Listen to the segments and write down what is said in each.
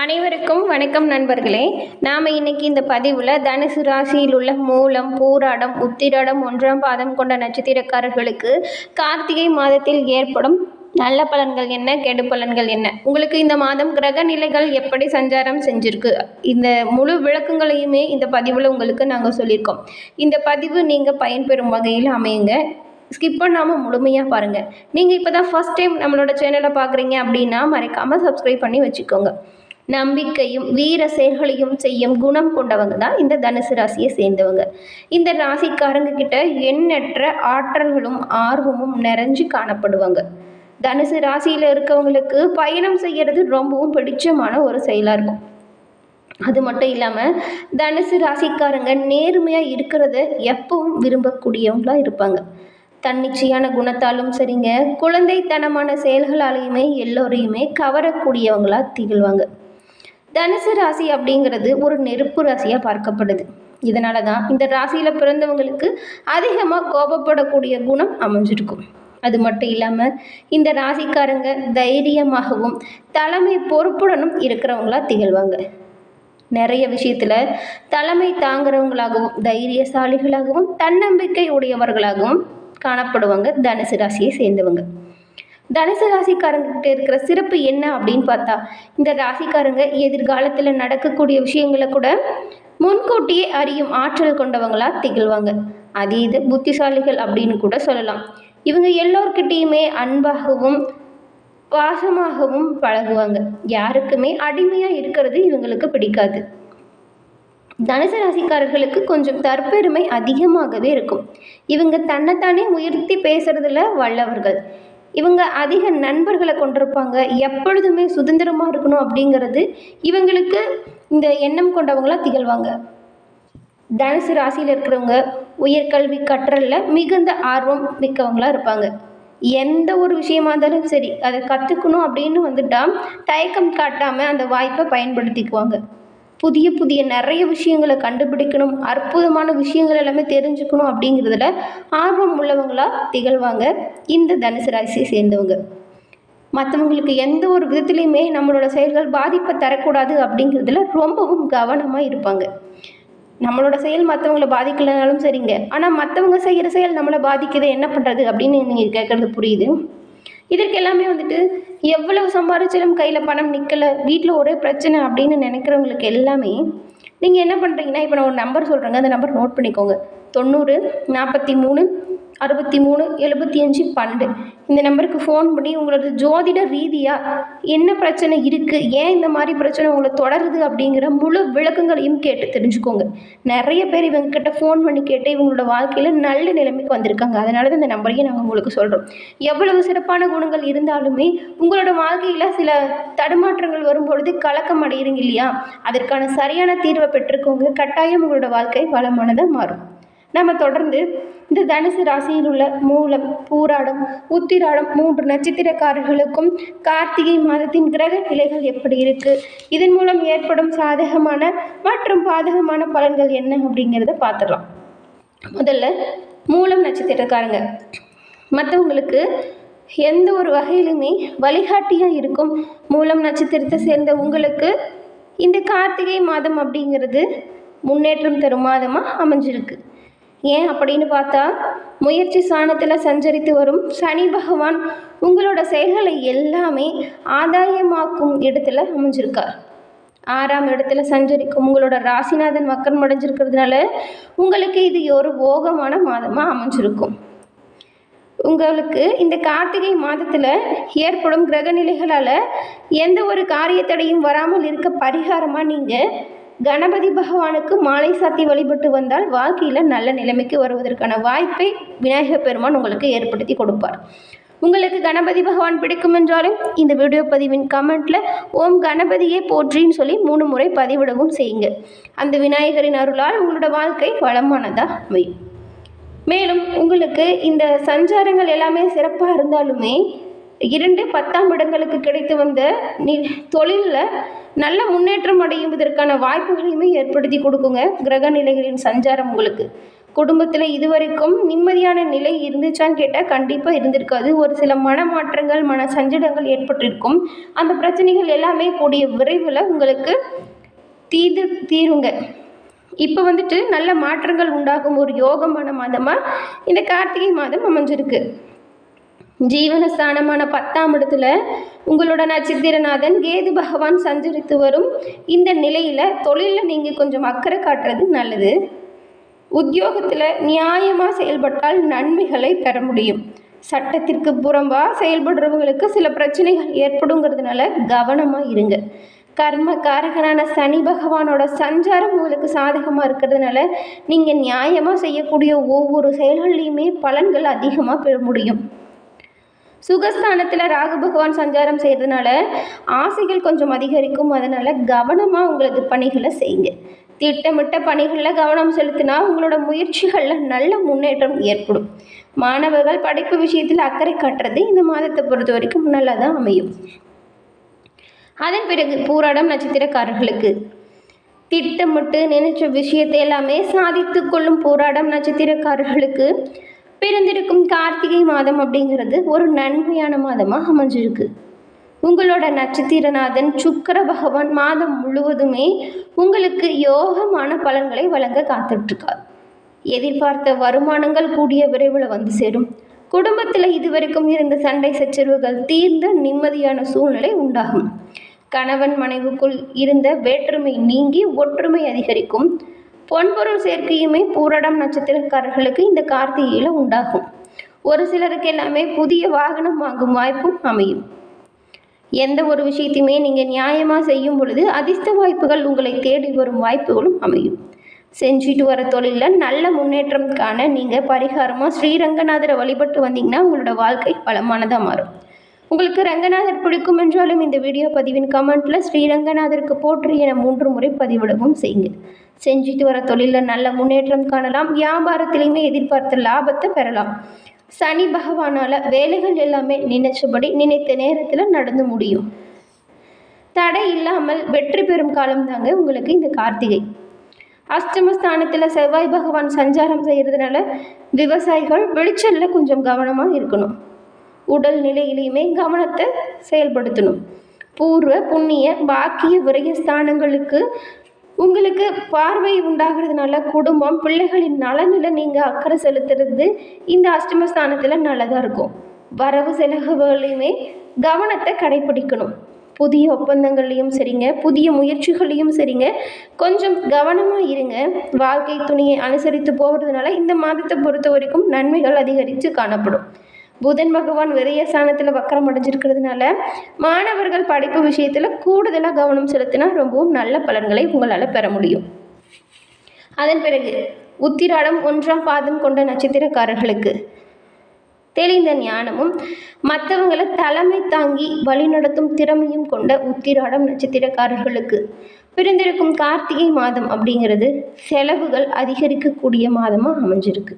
அனைவருக்கும் வணக்கம் நண்பர்களே. நாம் இன்னைக்கு இந்த பதிவில் தனுசு ராசியில் உள்ள மூலம் பூராடம் உத்திராடம் ஒன்றாம் பாதம் கொண்ட நட்சத்திரக்காரர்களுக்கு கார்த்திகை மாதத்தில் ஏற்படும் நல்ல பலன்கள் என்ன கெடு பலன்கள் என்ன? உங்களுக்கு இந்த மாதம் கிரக நிலைகள் எப்படி சஞ்சாரம் செஞ்சிருக்கு? இந்த முழு விளக்கங்களையுமே இந்த பதிவில் உங்களுக்கு நாங்கள் சொல்லியிருக்கோம். இந்த பதிவு நீங்கள் பயன்பெறும் வகையில் அமையுங்க. ஸ்கிப் பண்ணாமல் முழுமையாக பாருங்கள் நீங்கள் இப்போ தான் ஃபஸ்ட் டைம் நம்மளோட சேனலை பார்க்குறீங்க அப்படின்னா மறைக்காமல் சப்ஸ்கிரைப் பண்ணி வச்சுக்கோங்க. நம்பிக்கையும் வீர செயல்களையும் செய்யும் குணம் கொண்டவங்க தான் இந்த தனுசு ராசியை சேர்ந்தவங்க. இந்த ராசிக்காரங்க கிட்ட எண்ணற்ற ஆற்றல்களும் ஆர்வமும் நிறைஞ்சு காணப்படுவாங்க. தனுசு ராசியில் இருக்கவங்களுக்கு பயணம் செய்கிறது ரொம்பவும் பிடிச்சமான ஒரு செயலாக இருக்கும். அது மட்டும் இல்லாமல் தனுசு ராசிக்காரங்க நேர்மையாக இருக்கிறத எப்பவும் விரும்பக்கூடியவங்களாக இருப்பாங்க. தன்னிச்சையான குணத்தாலும் சரிங்க குழந்தைத்தனமான செயல்களாலையுமே எல்லோரையுமே கவரக்கூடியவங்களாக திகழ்வாங்க. தனுசு ராசி அப்படிங்கிறது ஒரு நெருப்பு ராசியாக பார்க்கப்படுது. இதனால தான் இந்த ராசியில் பிறந்தவங்களுக்கு அதிகமாக கோபப்படக்கூடிய குணம் அமைஞ்சிருக்கும். அது மட்டும் இல்லாமல் இந்த ராசிக்காரங்க தைரியமாகவும் தலைமை பொறுப்புடனும் இருக்கிறவங்களா திகழ்வாங்க. நிறைய விஷயத்தில் தலைமை தாங்குறவங்களாகவும் தைரியசாலிகளாகவும் தன்னம்பிக்கை உடையவர்களாகவும் காணப்படுவாங்க தனுசு ராசியை சேர்ந்தவங்க. தனுசு ராசிக்காரங்கிட்ட இருக்கிற சிறப்பு என்ன அப்படின்னு பார்த்தா இந்த ராசிக்காரங்க எதிர்காலத்தில் நடக்கக்கூடிய விஷயங்களை கூட முன்கூட்டியே அறியும் ஆற்றல் கொண்டவங்களா திகழ்வாங்க. அதீத புத்திசாலிகள் அப்படின்னு கூட சொல்லலாம். இவங்க எல்லோர்கிட்டேயுமே அன்பாகவும் பாசமாகவும் பழகுவாங்க. யாருக்குமே அடிமையாக இருக்கிறது இவங்களுக்கு பிடிக்காது. தனுசு ராசிக்காரர்களுக்கு கொஞ்சம் தற்பெருமை அதிகமாகவே இருக்கும். இவங்க தன்னைத்தானே உயர்த்தி பேசுறதுல வல்லவர்கள். இவங்க அதிக நண்பர்களை கொண்டிருப்பாங்க. எப்பொழுதுமே சுதந்திரமாக இருக்கணும் அப்படிங்கிறது இவங்களுக்கு இந்த எண்ணம் கொண்டவங்களாக திகழ்வாங்க. தனுசு ராசியில் இருக்கிறவங்க உயர்கல்வி கற்றலில் மிகுந்த ஆர்வம் மிக்கவங்களாக இருப்பாங்க. எந்த ஒரு விஷயமா இருந்தாலும் சரி அதை கற்றுக்கணும் அப்படின்னு வந்துட்டால் தயக்கம் காட்டாமல் அந்த வாய்ப்பை பயன்படுத்திக்குவாங்க. புதிய புதிய நிறைய விஷயங்களை கண்டுபிடிக்கணும் அற்புதமான விஷயங்கள் எல்லாமே தெரிஞ்சுக்கணும் அப்படிங்கிறதுல ஆர்வம் உள்ளவங்களாக திகழ்வாங்க. இந்த தனுசு ராசியை சேர்ந்தவங்க. மற்றவங்களுக்கு எந்த ஒரு விதத்துலையுமே நம்மளோட செயல்கள் பாதிப்பை தரக்கூடாது அப்படிங்கிறதுல ரொம்பவும் கவனமாக இருப்பாங்க. நம்மளோட செயல் மற்றவங்கள பாதிக்கலைனாலும் சரிங்க. ஆனால் மற்றவங்க செய்கிற செயல் நம்மளை பாதிக்குது என்ன பண்ணுறது அப்படின்னு நீங்கள் கேட்குறது புரியுது. இதற்கு எல்லாமே வந்துட்டு எவ்வளவு சம்பாதிச்சாலும் கையில் பணம் நிற்கலை வீட்டில் ஒரே பிரச்சனை அப்படின்னு நினைக்கிறவங்களுக்கு எல்லாமே நீங்கள் என்ன பண்ணுறீங்கன்னா இப்போ நான் ஒரு நம்பர் சொல்கிறேங்க அந்த நம்பர் நோட் பண்ணிக்கோங்க. தொண்ணூறு நாற்பத்தி மூணு அறுபத்தி மூணு எழுபத்தி அஞ்சு பன்னெண்டு. இந்த நம்பருக்கு ஃபோன் பண்ணி உங்களோட ஜோதிட ரீதியாக என்ன பிரச்சனை இருக்குது ஏன் இந்த மாதிரி பிரச்சனை உங்களை தொடருது அப்படிங்கிற முழு விளக்கங்களையும் கேட்டு தெரிஞ்சுக்கோங்க. நிறைய பேர் இவங்க கிட்ட ஃபோன் பண்ணி கேட்டு இவங்களோட வாழ்க்கையில் நல்ல நிலைமைக்கு வந்திருக்காங்க. அதனால தான் இந்த நம்பரையும் நாங்கள் உங்களுக்கு சொல்கிறோம் எவ்வளவு சிறப்பான குணங்கள் இருந்தாலுமே உங்களோட வாழ்க்கையில் சில தடுமாற்றங்கள் வரும்பொழுது கலக்கம் அடையிறீங்க இல்லையா? அதற்கான சரியான தீர்வை பெற்றுக்கோங்க கட்டாயம் உங்களோட வாழ்க்கை வளமானதாக மாறும். நம்ம தொடர்ந்து இந்த தனுசு ராசியில் உள்ள மூலம் பூராடம் உத்திராடம் மூன்று நட்சத்திரக்காரர்களுக்கும் கார்த்திகை மாதத்தின் கிரக நிலைகள் எப்படி இருக்குது இதன் மூலம் ஏற்படும் சாதகமான மற்றும் பாதகமான பலன்கள் என்ன அப்படிங்கிறத பார்த்துடலாம். முதல்ல மூலம் நட்சத்திரக்காரங்க. மற்றவங்களுக்கு எந்த ஒரு வகையிலுமே வழிகாட்டியாக இருக்கும் மூலம் நட்சத்திரத்தை சேர்ந்த உங்களுக்கு இந்த கார்த்திகை மாதம் அப்படிங்கிறது முன்னேற்றம் தரும் மாதமாக அமைஞ்சிருக்கு. ஏன் அப்படின்னு பார்த்தா முயற்சி சாணத்தில் சஞ்சரித்து வரும் சனி பகவான் உங்களோட செயல்களை எல்லாமே ஆதாயமாக்கும் இடத்துல அமைஞ்சிருக்கார். ஆறாம் இடத்துல சஞ்சரிக்கும் உங்களோட ராசிநாதன் மக்கள் அடைஞ்சிருக்கிறதுனால உங்களுக்கு இது ஒரு போகமான மாதமாக அமைஞ்சிருக்கும். உங்களுக்கு இந்த கார்த்திகை மாதத்தில் ஏற்படும் கிரக நிலைகளால் எந்த ஒரு காரியத்தடையும் வராமல் இருக்க பரிகாரமாக நீங்கள் கணபதி பகவானுக்கு மாலை சாத்தி வழிபட்டு வந்தால் வாழ்க்கையில் நல்ல நிலைமைக்கு வருவதற்கான வாய்ப்பை விநாயகர் பெருமான் உங்களுக்கு ஏற்படுத்தி கொடுப்பார். உங்களுக்கு கணபதி பகவான் பிடிக்கும் என்றாலும் இந்த வீடியோ பதிவின் கமெண்ட்டில் ஓம் கணபதியே போற்றின்னு சொல்லி மூணு முறை பதிவிடவும் செய்யுங்க. அந்த விநாயகரின் அருளால் உங்களோட வாழ்க்கை வளமானதாக அமையும். மேலும் உங்களுக்கு இந்த சஞ்சாரங்கள் எல்லாமே சிறப்பாக இருந்தாலுமே இரண்டு பத்தாம் இடங்களுக்கு கிடைத்து வந்த நி தொழிலில் நல்ல முன்னேற்றம் அடைவதற்கான வாய்ப்புகளையுமே ஏற்படுத்தி கொடுக்குங்க. கிரக நிலைகளின் சஞ்சாரம் உங்களுக்கு. குடும்பத்தில் இதுவரைக்கும் நிம்மதியான நிலை இருந்துச்சான்னு கேட்டால் கண்டிப்பாக இருந்திருக்காது. ஒரு சில மனமாற்றங்கள் மன சஞ்சலங்கள் ஏற்பட்டிருக்கும். அந்த பிரச்சனைகள் எல்லாமே கூடிய விரைவில் உங்களுக்கு தீது தீருங்க. இப்போ வந்துட்டு நல்ல மாற்றங்கள் உண்டாகும் ஒரு யோகமான மாதமாக இந்த கார்த்திகை மாதம் அமைஞ்சிருக்கு. ஜீவனஸ்தானமான பத்தாம் இடத்துல உங்களோட நட்சத்திரநாதன் கேது பகவான் சஞ்சரித்து வரும். இந்த நிலையில் தொழிலில் நீங்கள் கொஞ்சம் அக்கறை காட்டுறது நல்லது. உத்தியோகத்தில் நியாயமாக செயல்பட்டால் நன்மைகளை பெற முடியும். சட்டத்திற்கு புறம்பாக செயல்படுறவங்களுக்கு சில பிரச்சனைகள் ஏற்படுங்கிறதுனால கவனமாக இருங்க. கர்ம காரகனான சனி பகவானோட சஞ்சாரம் உங்களுக்கு சாதகமாக இருக்கிறதுனால நீங்கள் நியாயமாக செய்யக்கூடிய ஒவ்வொரு செயல்கள்லையுமே பலன்கள் அதிகமாக பெற முடியும். சுகஸ்தானத்தில் ராகு பகவான் சஞ்சாரம் செய்கிறதுனால ஆசைகள் கொஞ்சம் அதிகரிக்கும். அதனால் கவனமாக உங்களது பணிகளை செய்யுங்க. திட்டமிட்ட பணிகளில் கவனம் செலுத்தினா உங்களோட முயற்சிகளில் நல்ல முன்னேற்றம் ஏற்படும். மாணவர்கள் படிப்பு விஷயத்தில் அக்கறை காட்டுறது இந்த மாதத்தை பொறுத்த வரைக்கும் நல்லா தான் அமையும். அதன் பிறகு பூராடம் நட்சத்திரக்காரர்களுக்கு திட்டமிட்டு நினைச்ச விஷயத்தை எல்லாமே சாதித்து கொள்ளும் போராடம் நட்சத்திரக்காரர்களுக்கு பிறந்திருக்கும் கார்த்திகை மாதம் அப்படிங்கிறது ஒரு நன்மையான மாதமாக அமைஞ்சிருக்கு. உங்களோட நட்சத்திரநாதன் சுக்கர பகவான் மாதம் முழுவதுமே உங்களுக்கு யோகமான பலன்களை வழங்க காத்துட்ருக்கார் எதிர்பார்த்த வருமானங்கள் கூடிய விரைவில் வந்து சேரும். குடும்பத்தில் இதுவரைக்கும் இருந்த சண்டை சச்சரவுகள் தீர்ந்த நிம்மதியான சூழ்நிலை உண்டாகும். கணவன் மனைவுக்குள் இருந்த வேற்றுமை நீங்கி ஒற்றுமை அதிகரிக்கும். பொன்பொருள் சேர்க்கையுமே பூரடம் நட்சத்திரக்காரர்களுக்கு இந்த கார்த்திகையில் உண்டாகும். ஒரு சிலருக்கு எல்லாமே புதிய வாகனம் வாங்கும் வாய்ப்பும் அமையும். எந்த ஒரு விஷயத்தையுமே நீங்கள் நியாயமாக செய்யும் பொழுது அதிர்ஷ்ட வாய்ப்புகள் உங்களை தேடி வரும் வாய்ப்புகளும் அமையும். செஞ்சுட்டு வர தொழிலில் நல்ல முன்னேற்றம் காண நீங்கள் பரிகாரமாக ஸ்ரீரங்கநாதரை வழிபட்டு வந்தீங்கன்னா உங்களோட வாழ்க்கை பலமானதாக மாறும். உங்களுக்கு ரங்கநாதர் பிடிக்கும் என்றாலும் இந்த வீடியோ பதிவின் கமெண்ட்டில் ஸ்ரீரங்கநாதருக்கு போற்றி என மூன்று முறை பதிவிடவும் செய்யுங்க செஞ்சுட்டு வர தொழிலில் நல்ல முன்னேற்றம் காணலாம். வியாபாரத்திலையுமே எதிர்பார்த்த லாபத்தை பெறலாம். சனி பகவானால் வேலைகள் எல்லாமே நினைச்சபடி நினைத்த நேரத்தில் நடந்து முடியும். தடை இல்லாமல் வெற்றி பெறும் காலம் தாங்க உங்களுக்கு இந்த கார்த்திகை. அஷ்டமஸ்தானத்தில் செவ்வாய் பகவான் சஞ்சாரம் செய்கிறதுனால விவசாயிகள் வெளிச்சலில் கொஞ்சம் கவனமாக இருக்கணும். உடல் நிலையிலையுமே கவனத்தை செயல்படுத்தணும். பூர்வ புண்ணிய பாக்கிய விரய ஸ்தானங்களுக்கு உங்களுக்கு பார்வை உண்டாகிறதுனால குடும்பம் பிள்ளைகளின் நலனில் நீங்கள் அக்கறை செலுத்துறது இந்த அஷ்டமஸ்தானத்தில் நல்லதாக இருக்கும். வரவு செலவுகளையுமே கவனத்தை கடைப்பிடிக்கணும் புதிய ஒப்பந்தங்கள்லையும் சரிங்க புதிய முயற்சிகள்லையும் சரிங்க. கொஞ்சம் கவனமாக இருங்க. வாழ்க்கை துணியை அனுசரித்து போகிறதுனால இந்த மாதத்தை பொறுத்த வரைக்கும் நன்மைகள் அதிகரித்து காணப்படும். புதன் பகவான் விரைய ஸ்தானத்தில் வக்கரம் அடைஞ்சிருக்கிறதுனால மாணவர்கள் படிப்பு விஷயத்தில் கூடுதலாக கவனம் செலுத்தினா ரொம்பவும் நல்ல பலன்களை உங்களால் பெற முடியும். அதன் பிறகு உத்திராடம் ஒன்றாம் பாதம் கொண்ட நட்சத்திரக்காரர்களுக்கு தெளிந்த ஞானமும் மற்றவங்களை தலைமை தாங்கி வழிநடத்தும் திறமையும் கொண்ட உத்திராடம் நட்சத்திரக்காரர்களுக்கு பிறந்திருக்கும் கார்த்திகை மாதம் அப்படிங்கிறது செலவுகள் அதிகரிக்கக்கூடிய மாதமாக அமைஞ்சிருக்கு.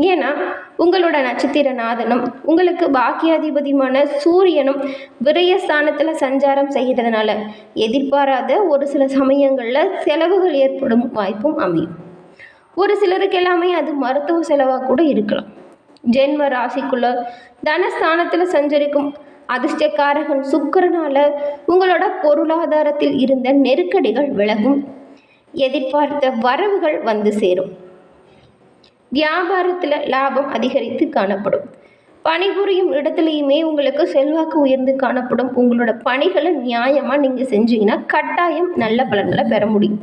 ஏன்னா உங்களோட நட்சத்திர நாதனும் உங்களுக்கு பாக்கியாதிபதியுமான சூரியனும் விரயஸ்தானத்தில் சஞ்சாரம் செய்கிறதுனால எதிர்பாராத ஒரு சில சமயங்களில் செலவுகள் ஏற்படும் வாய்ப்பும் அமையும். ஒரு சிலருக்கு எல்லாமே அது மருத்துவ செலவாக கூட இருக்கலாம். ஜென்ம ராசிக்குள்ள தனஸ்தானத்தில் சஞ்சரிக்கும் அதிர்ஷ்டக்காரகன் சுக்கரனால உங்களோட பொருளாதாரத்தில் இருந்த நெருக்கடிகள் விலகும். எதிர்பார்த்த வரவுகள் வந்து சேரும். வியாபாரத்தில் லாபம் அதிகரித்து காணப்படும். பணிபுரியும் இடத்துலையுமே உங்களுக்கு செல்வாக்கு உயர்ந்து காணப்படும். உங்களோட பணிகளை நியாயமாக நீங்கள் செஞ்சீங்கன்னா கட்டாயம் நல்ல பலன்களை பெற முடியும்.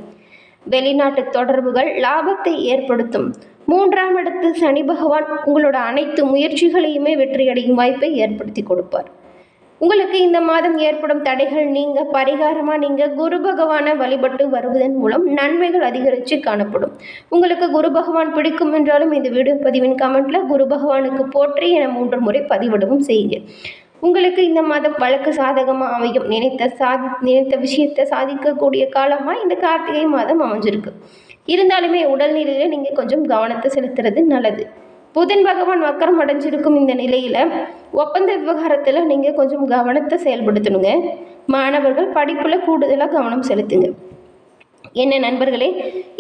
வெளிநாட்டு தொடர்புகள் லாபத்தை ஏற்படுத்தும். மூன்றாம் இடத்து சனி பகவான் உங்களோட அனைத்து முயற்சிகளையுமே வெற்றியடையும் வாய்ப்பை ஏற்படுத்தி கொடுப்பார். உங்களுக்கு இந்த மாதம் ஏற்படும் தடைகள் நீங்க பரிகாரமாக நீங்கள் குரு பகவானை வழிபட்டு வருவதன் மூலம் நன்மைகள் அதிகரித்து காணப்படும். உங்களுக்கு குரு பகவான் பிடிக்கும் என்றாலும் இந்த வீடியோ பதிவின் கமெண்ட்டில் குரு பகவானுக்கு போற்றி என மூன்று முறை பதிவிடவும் செய்யுங்க. உங்களுக்கு இந்த மாதம் வழக்கு சாதகமாக அமையும். நினைத்த சாதி நினைத்த விஷயத்தை சாதிக்கக்கூடிய காலமாக இந்த கார்த்திகை மாதம் அமைஞ்சிருக்கு. இருந்தாலுமே உடல்நிலையில் நீங்கள் கொஞ்சம் கவனத்தை செலுத்துறது நல்லது. புதன் பகவான் வக்கரம் அடைஞ்சிருக்கும் இந்த நிலையில் ஒப்பந்த விவகாரத்தில் நீங்கள் கொஞ்சம் கவனத்தை செயல்படுத்தணுங்க. மாணவர்கள் படிப்பில் கூடுதலாக கவனம் செலுத்துங்க. என்ன நண்பர்களே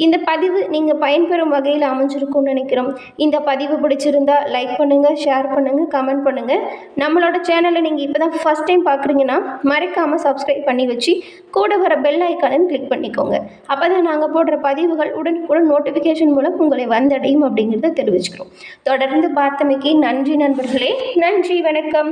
இந்த பதிவு நீங்கள் பயன்பெறும் வகையில் அமைஞ்சிருக்கும்னு நினைக்கிறோம். இந்த பதிவு பிடிச்சிருந்தா லைக் பண்ணுங்கள் ஷேர் பண்ணுங்கள் கமெண்ட் பண்ணுங்கள் நம்மளோட சேனலை நீங்கள் இப்போ தான் ஃபஸ்ட் டைம் பார்க்குறீங்கன்னா மறக்காமல் சப்ஸ்கிரைப் பண்ணி வச்சு கூட வர பெல் ஐக்கானையும் கிளிக் பண்ணிக்கோங்க. அப்போ தான் நாங்கள் போடுற பதிவுகள் உடனுக்குடன் நோட்டிஃபிகேஷன் மூலம் உங்களை வந்தடையும் அப்படிங்கிறத தெரிவிச்சுக்கிறோம். தொடர்ந்து பார்த்தமைக்கு நன்றி நண்பர்களே. நன்றி வணக்கம்.